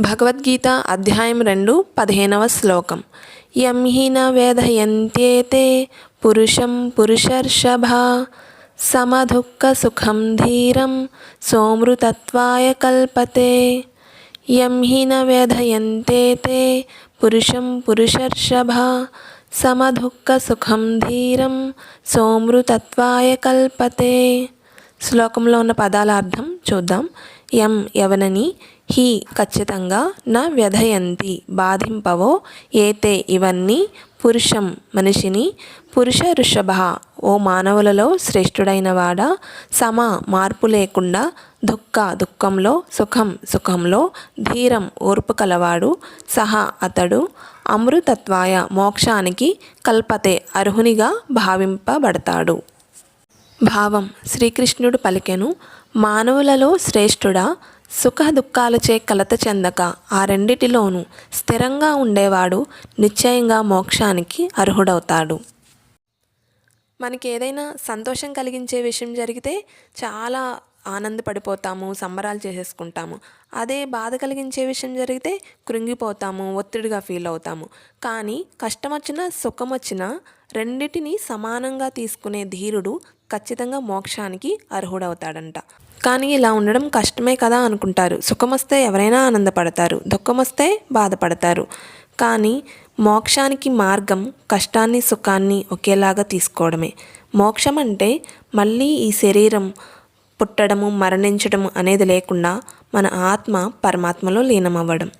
భగవద్గీత అధ్యాయం రెండు పదిహేనవ శ్లోకం. యం వేధయంత్యేతే వేదయంత్యేతే పురుషం పురుషర్షభ సమదుఃఖసుఖం ధీరం సోమృతత్వాయ కల్పతే. యం వేధయంతేతే పురుషం పురుషర్షభ సమదుఃఖసుఖం ధీరం సోమృతత్వాయ కల్పతే. శ్లోకంలో ఉన్న పదాల అర్థం చూద్దాం. ఎం ఎవనని హి ఖచ్చితంగా నా వ్యధయంతి బాధింపవో ఏతే ఇవన్నీ పురుషం మనిషిని పురుష ఋషభ ఓ మానవులలో శ్రేష్ఠుడైన వాడ సమ మార్పు లేకుండా దుఃఖ దుఃఖంలో సుఖం సుఖంలో ధీరం ఓర్పు కలవాడు సహా అతడు అమృతత్వాయ మోక్షానికి కల్పతే అర్హునిగా భావింపబడతాడు. భావం శ్రీకృష్ణుడు పలికెను మానవులలో శ్రేష్ఠుడా సుఖ దుఃఖాలచే కలత చెందక ఆ రెండిటిలోనూ స్థిరంగా ఉండేవాడు నిశ్చయంగా మోక్షానికి అర్హుడవుతాడు. మనకి ఏదైనా సంతోషం కలిగించే విషయం జరిగితే చాలా ఆనందపడిపోతాము సంబరాలు చేసేసుకుంటాము. అదే బాధ కలిగించే విషయం జరిగితే కృంగిపోతాము ఒత్తిడిగా ఫీల్ అవుతాము. కానీ కష్టం వచ్చినా సుఖం వచ్చినా రెండిటిని సమానంగా తీసుకునే ధీరుడు ఖచ్చితంగా మోక్షానికి అర్హుడవుతాడంట. కానీ ఇలా ఉండడం కష్టమే కదా అనుకుంటారు. సుఖమొస్తే ఎవరైనా ఆనందపడతారు. దుఃఖమొస్తే బాధపడతారు. కానీ మోక్షానికి మార్గం కష్టాన్ని సుఖాన్ని ఒకేలాగా తీసుకోవడమే. మోక్షం అంటే మళ్ళీ ఈ శరీరం పుట్టడము మరణించడము అనేది లేకుండా మన ఆత్మ పరమాత్మలో లీనమవ్వడం.